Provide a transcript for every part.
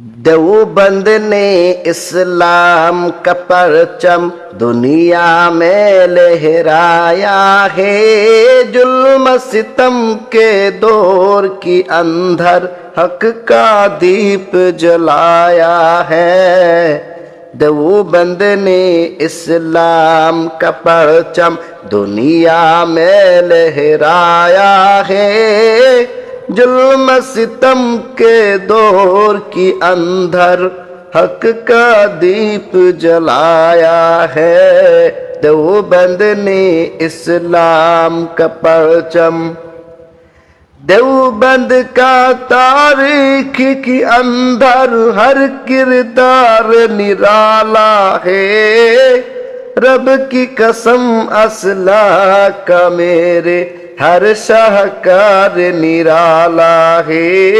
دیوبند نے اسلام کا پرچم دنیا میں لہرایا ہے۔ ظلم ستم کے دور کی اندر حق کا دیپ جلایا ہے۔ دیوبند نے اسلام کا پرچم دنیا میں لہرایا ہے۔ ظلم ستم کے دور کی اندر حق کا دیپ جلایا ہے دیوبند نے اسلام کا پرچم۔ دیوبند کا تاریخ کی اندر ہر کردار نرالا ہے۔ رب کی قسم اسلح کا میرے ہر شاہکار نرالا ہے۔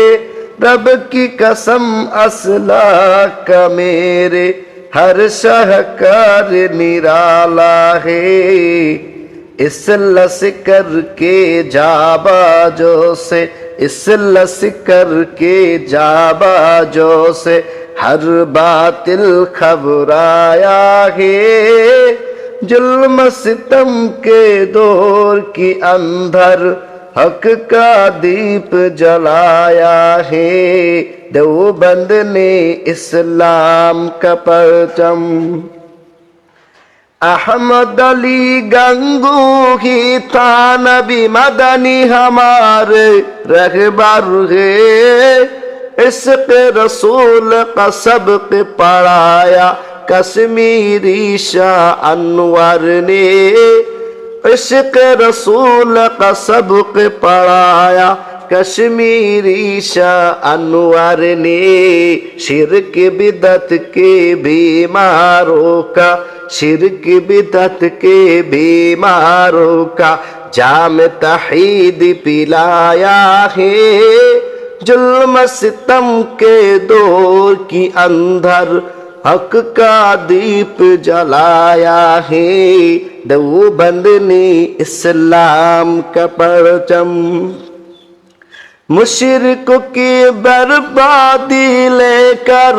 رب کی قسم اسلح کا میرے ہر شاہکار نرالا ہے۔ اس لسکر کے جابا جو سے، اس لسکر کے جابا جو سے ہر باطل خبرایا ہے۔ ظلم ستم کے دور کی اندر حق کا دیپ جلایا ہے۔ دیوبند نے اسلام کا پرچم۔ احمد علی گنگو ہی تھا نبی مدنی ہمارے رہبر ہے۔ عشق رسول کا سبق پڑھایا۔ کشمیری شاہ انور نے عشق رسول کا سبق پڑھایا کشمیری شاہ انور نے شرک بدت کے بیماروں کا شرک بدت کے بیماروں کا جام تحید پلایا ہے ظلم ستم کے دور کی اندر حق کا دیپ جلایا ہے۔ دیوبند نے اسلام کا پرچم۔ مشرق کی بربادی لے کر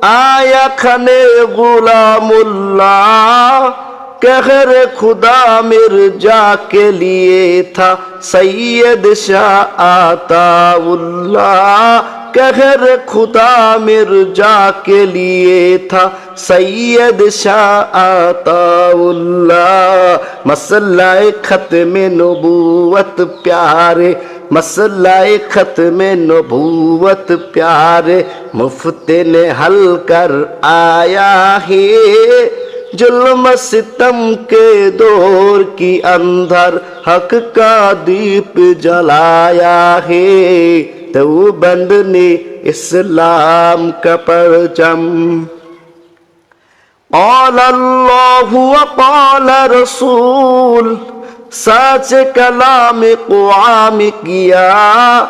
آیا کھنے غلام اللہ۔ کہر خدا مرجا کے لیے تھا سید شاہ آتا اللہ۔ کہر خدا مرجا کے لیے تھا سید شاہ آتا اللہ۔ مسئلہ ختم نبوت پیارے، مسئلہ ختم نبوت پیارے۔ مفت نے حل کر آیا ہے۔ ظلم ستم کے دور کی اندر حق کا دیپ جلایا ہے۔ دیوبند نے اسلام کا پرچم۔ قال اللہ وقال رسول، سچ کلام قوام کیا،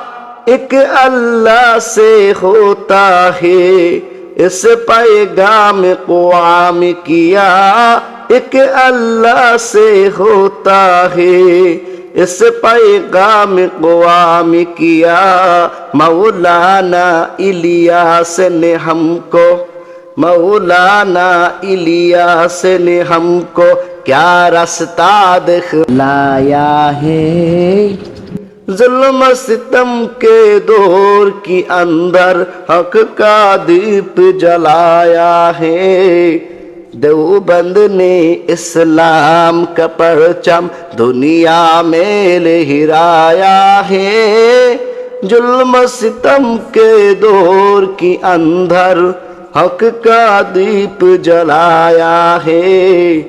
ایک اللہ سے ہوتا ہے۔ اس پیغام قوام کیا ایک اللہ سے ہوتا ہے۔ اس پیغام قوام کیا مولانا الیاس نے ہم کو، مولانا الیاس نے ہم کو۔ کیا رستہ دکھلایا ہے؟ ظلم ستم کے دور کی اندر حق کا دیپ جلایا ہے۔ دیوبند نے اسلام کا پرچم دنیا میں لہرایا ہے۔ ظلم ستم کے دور کی اندر حق کا دیپ جلایا ہے۔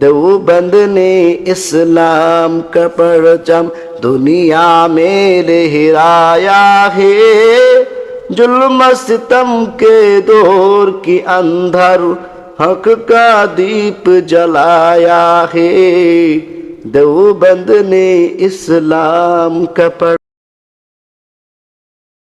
دیوبند نے اسلام کا پرچم دنیا میں لہرایا ہے۔ ظلم ستم کے دور کی اندر حق کا دیپ جلایا ہے۔ دیوبند نے اسلام کا